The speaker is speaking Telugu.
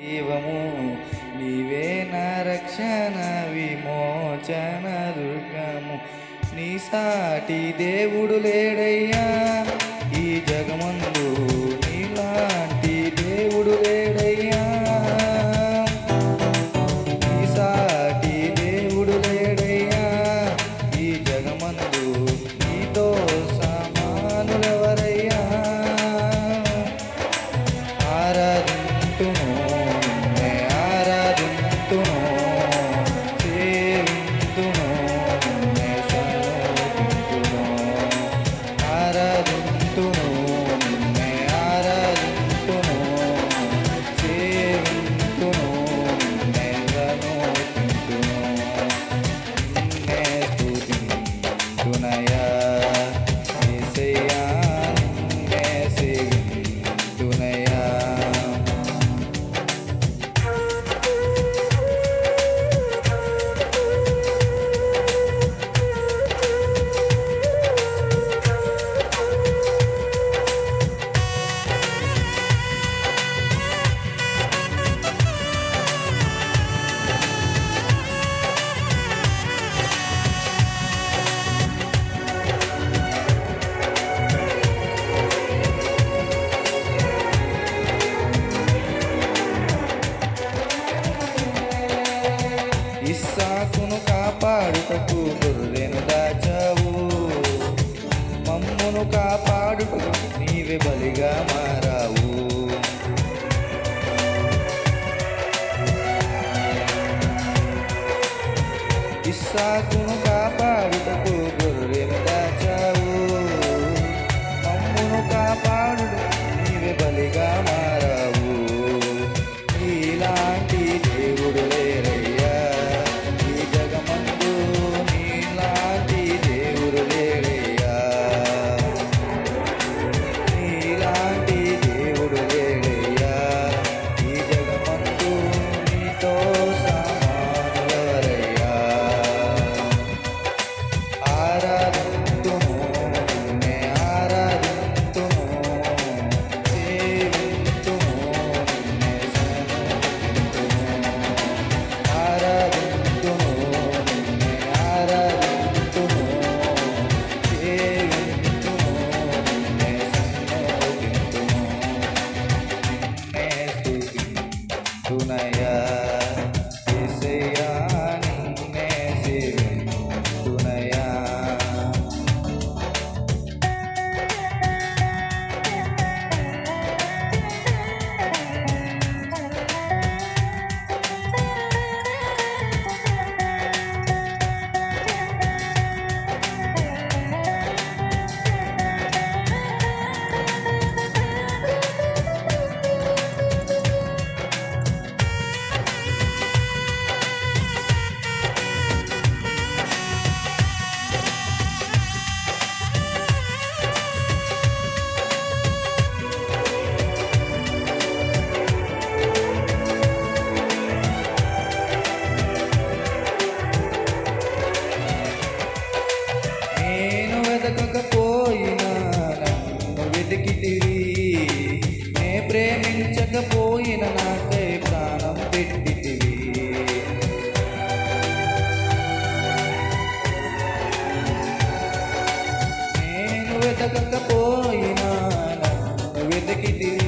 దేవము నీవే నా రక్షణ విమోచన దుర్గము. నీ సాటి దేవుడు లేడయ్యా. మమ్మును కాపాడుటకు గొర్రెను దాచావు. మమ్మును కాపాడుటకు నీవే బలిగా మారావు. ఇస్సాకును tunaya ప్రేమించకపోయిన నాకే ప్రాణం పెట్టి నేను వెతకపోయినా నన్ను వెతికితివి.